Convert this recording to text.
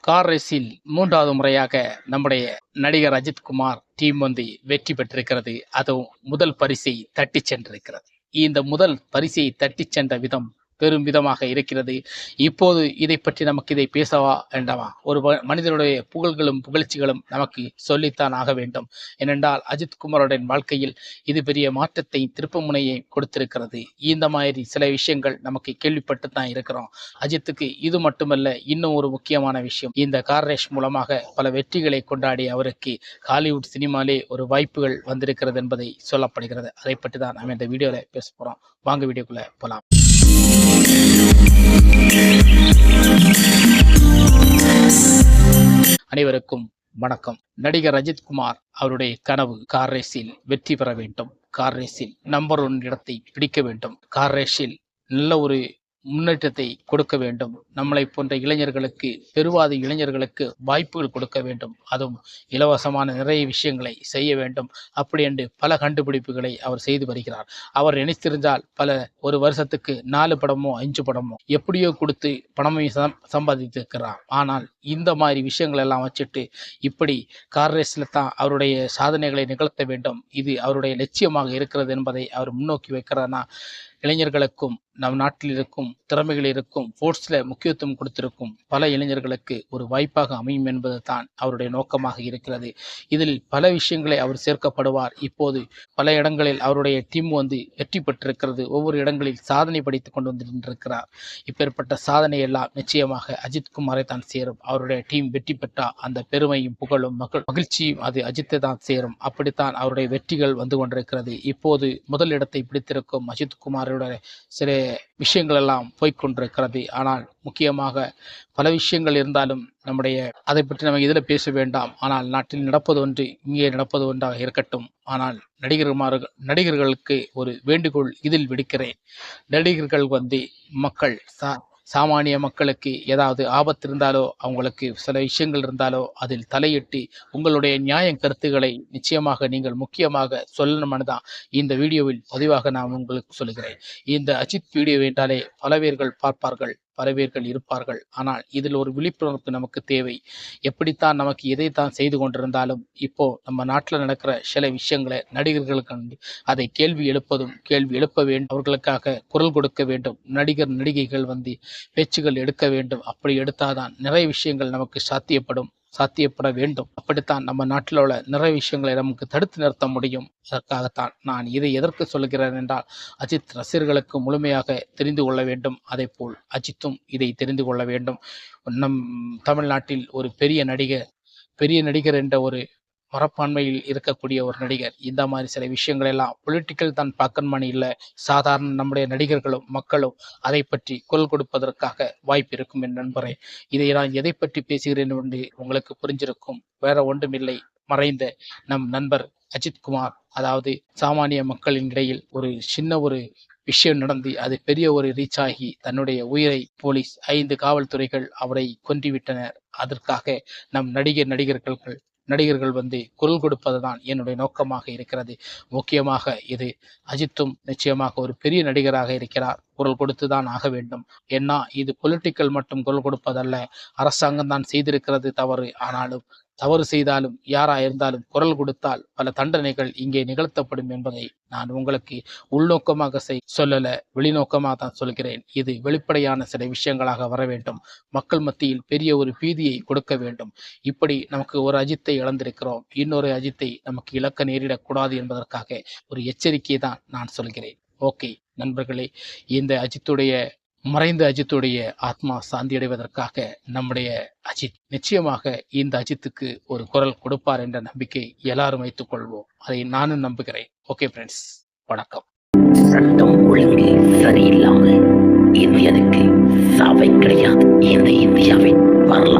Car ரேஸில் மூன்றாவது முறையாக நம்முடைய நடிகர் அஜித் குமார் டீம் வந்து வெற்றி பெற்றிருக்கிறது. அதுவும் முதல் பரிசை தட்டி சென்றிருக்கிறது. இந்த முதல் பரிசை தட்டி சென்ற விதம் பெரும் விதமாக இருக்கிறது. இப்போது இதை பற்றி நமக்கு இதை பேசவா வேண்டாமா? ஒரு மனிதனுடைய புகழ்களும் புகழ்ச்சிகளும் நமக்கு சொல்லித்தான் ஆக வேண்டும். ஏனென்றால் அஜித் குமாரோட வாழ்க்கையில் இது பெரிய மாற்றத்தை திருப்புமுனையை கொடுத்திருக்கிறது. இந்த மாதிரி சில விஷயங்கள் நமக்கு கேள்விப்பட்டு தான் இருக்கிறோம். அஜித்துக்கு இது மட்டுமல்ல இன்னும் ஒரு முக்கியமான விஷயம். இந்த கார் ரேஸ் மூலமாக பல வெற்றிகளை கொண்டாடி அவருக்கு ஹாலிவுட் சினிமாலே ஒரு வாய்ப்புகள் வந்திருக்கிறது என்பதை சொல்லப்படுகிறது. அதை பற்றி தான் நம்ம இந்த வீடியோவில் பேச போகிறோம் வாங்க வீடியோக்குள்ளே போகலாம் அனைவருக்கும் வணக்கம். நடிகர் ரஜித்குமார் அவருடைய கனவு கார் ரேஸில் வெற்றி பெற வேண்டும். கார் ரேஸில் நம்பர் ஒன் இடத்தை பிடிக்க வேண்டும். கார் ரேஸில் நல்ல ஒரு முன்னேற்றத்தை கொடுக்க வேண்டும். நம்மளை போன்ற இளைஞர்களுக்கு பெருவாத இளைஞர்களுக்கு வாய்ப்புகள் கொடுக்க வேண்டும். அதுவும் இலவசமான நிறைய விஷயங்களை செய்ய வேண்டும். அப்படி என்று பல கண்டுபிடிப்புகளை அவர் செய்து வருகிறார். அவர் நினைத்திருந்தால் பல ஒரு வருஷத்துக்கு நாலு படமோ அஞ்சு படமோ எப்படியோ கொடுத்து பணமே சம் சம்பாதித்திருக்கிறார். ஆனால் இந்த மாதிரி விஷயங்கள் எல்லாம் வச்சுட்டு இப்படி கார் ரேஸில் தான் அவருடைய சாதனைகளை நிகழ்த்த வேண்டும். இது அவருடைய லட்சியமாக இருக்கிறது என்பதை அவர் முன்னோக்கி வைக்கிறதுனா இளைஞர்களுக்கும் நம் நாட்டில் இருக்கும் திறமைகள் இருக்கும் ஸ்போர்ட்ஸில் முக்கியத்துவம் கொடுத்திருக்கும் பல இளைஞர்களுக்கு ஒரு வாய்ப்பாக அமையும் என்பது தான் அவருடைய நோக்கமாக இருக்கிறது. இதில் பல விஷயங்களை அவர் சேர்க்கப்படுவார். இப்போது பல இடங்களில் அவருடைய டீம் வந்து வெற்றி பெற்றிருக்கிறது. ஒவ்வொரு இடங்களில் சாதனை படித்து கொண்டு வந்திருக்கிறார் இப்பேற்பட்ட சாதனை எல்லாம் நிச்சயமாக அஜித் குமாரை தான் சேரும். அவருடைய டீம் வெற்றி பெற்றால் அந்த பெருமையும் புகழும் மகிழ் மகிழ்ச்சியும் அது அஜித்தை தான் சேரும். அப்படித்தான் அவருடைய வெற்றிகள் வந்து கொண்டிருக்கிறது. இப்போது முதல் இடத்தை பிடித்திருக்கும் அஜித் குமாரோட சில விஷயங்கள் எல்லாம் போய்கொண்டிருக்கிறது ஆனால் முக்கியமாக பல விஷயங்கள் இருந்தாலும் நம்முடைய அதை பற்றி நம்ம இதில் பேச வேண்டாம். ஆனால் நாட்டில் நடப்பது ஒன்று இங்கே நடப்பது ஒன்றாக இருக்கட்டும். ஆனால் நடிகர்மார்கள் நடிகர்களுக்கு ஒரு வேண்டுகோள் இதில் விடுக்கிறேன். நடிகர்கள் வந்து மக்கள் சார் சாமானிய மக்களுக்கு ஏதாவது ஆபத்து இருந்தாலோ அவங்களுக்கு சில விஷயங்கள் இருந்தாலோ அதில் தலையிட்டு உங்களுடைய நியாய கருத்துக்களை நிச்சயமாக நீங்கள் முக்கியமாக சொல்லணும்னு தான் இந்த வீடியோவில் பதிவாக நான் உங்களுக்கு சொல்கிறேன் இந்த அஜித் வீடியோ என்றாலே பல பேர்கள் பார்ப்பார்கள். பல பேர்கள் இருப்பார்கள். ஆனால் இதில் ஒரு விழிப்புணர்வு நமக்கு தேவை. எப்படித்தான் நமக்கு எதைத்தான் செய்து கொண்டிருந்தாலும் இப்போ நம்ம நாட்டில் நடக்கிற சில விஷயங்களை நடிகர்களுக்கு வந்து அதை கேள்வி எழுப்பதும் கேள்வி எழுப்ப வேண்டும் அவர்களுக்காக குரல் கொடுக்க வேண்டும். நடிகர் நடிகைகள் வந்து பேச்சுகள் எடுக்க வேண்டும். அப்படி எடுத்தாதான் நிறைய விஷயங்கள் நமக்கு சாத்தியப்படும். சாத்தியப்பட வேண்டும். அப்படித்தான் நம்ம நாட்டில் உள்ள நிறைய விஷயங்களை நமக்கு தடுத்து நிறுத்த முடியும். அதற்காகத்தான் நான் இதை எதற்கு சொல்கிறேன் என்றால் அஜித் ரசிகர்களுக்கு முழுமையாக தெரிந்து கொள்ள வேண்டும். அதே போல் அஜித்தும் இதை தெரிந்து கொள்ள வேண்டும். நம் தமிழ்நாட்டில் ஒரு பெரிய நடிகர் பெரிய நடிகர் என்ற ஒரு மரப்பான்மையில் இருக்கக்கூடிய ஒரு நடிகர். இந்த மாதிரி சில விஷயங்கள் எல்லாம் பொலிட்டிக்கல் தான் பார்க்கணுமானு இல்லை சாதாரண நம்முடைய நடிகர்களும் மக்களும் அதை பற்றி குரல் கொடுப்பதற்காக வாய்ப்பு இருக்கும் என் நண்பரே. இதை நான் எதை பற்றி பேசுகிறேன் என்று உங்களுக்கு புரிஞ்சிருக்கும். வேற ஒன்றுமில்லை. மறைந்த நம் நண்பர் அஜித்குமார். அதாவது சாமானிய மக்களின் இடையில் ஒரு சின்ன ஒரு விஷயம் நடந்து அது பெரிய ஒரு ரீச் ஆகி தன்னுடைய உயிரை போலீஸ் ஐந்து காவல்துறைகள் அவரை கொன்றுவிட்டனர். அதற்காக நம் நடிகர் நடிகர்கள் நடிகர்கள் வந்து குரல் கொடுப்பதுதான் என்னுடைய நோக்கமாக இருக்கிறது. முக்கியமாக இது அஜித்தும் நிச்சயமாக ஒரு பெரிய நடிகராக இருக்கிறார். குரல் கொடுத்து தான் ஆக வேண்டும். ஏன்னா இது பொலிட்டிக்கல் மட்டும் குரல் கொடுப்பதல்ல. அரசாங்கம் தான் செய்திருக்கிறது தவறு. ஆனாலும் தவறு செய்தாலும் யாரா இருந்தாலும் குரல் கொடுத்தால் பல தண்டனைகள் இங்கே நிகழ்த்தப்படும் என்பதை நான் உங்களுக்கு உள்நோக்கமாக செய் சொல்லல வெளிநோக்கமாக தான் சொல்கிறேன். இது வெளிப்படையான சில விஷயங்களாக வர வேண்டும். மக்கள் மத்தியில் பெரிய ஒரு பீதியை கொடுக்க வேண்டும். இப்படி நமக்கு ஒரு அஜித்தை இழந்திருக்கிறோம். இன்னொரு அஜித்தை நமக்கு இழக்க நேரிடக்கூடாது என்பதற்காக ஒரு எச்சரிக்கை தான் நான் சொல்கிறேன். ஓகே. நண்பர்களே இந்த அஜித்துடைய மறைந்த அஜித்துடைய ஆத்மா சாந்தி அடைவதற்காக நம்முடைய அஜித் நிச்சயமாக இந்த அஜித்துக்கு ஒரு குரல் கொடுப்பார் என்ற நம்பிக்கை எல்லாரும் வைத்துக் கொள்வோம். அதை நானும் நம்புகிறேன். ஓகே ஃப்ரெண்ட்ஸ் வணக்கம். சட்டம் ஒழுங்கு சரியில்லாமல் இந்தியனுக்கு சாவை கிடையாது. இந்த இந்தியாவின் வரலாறு.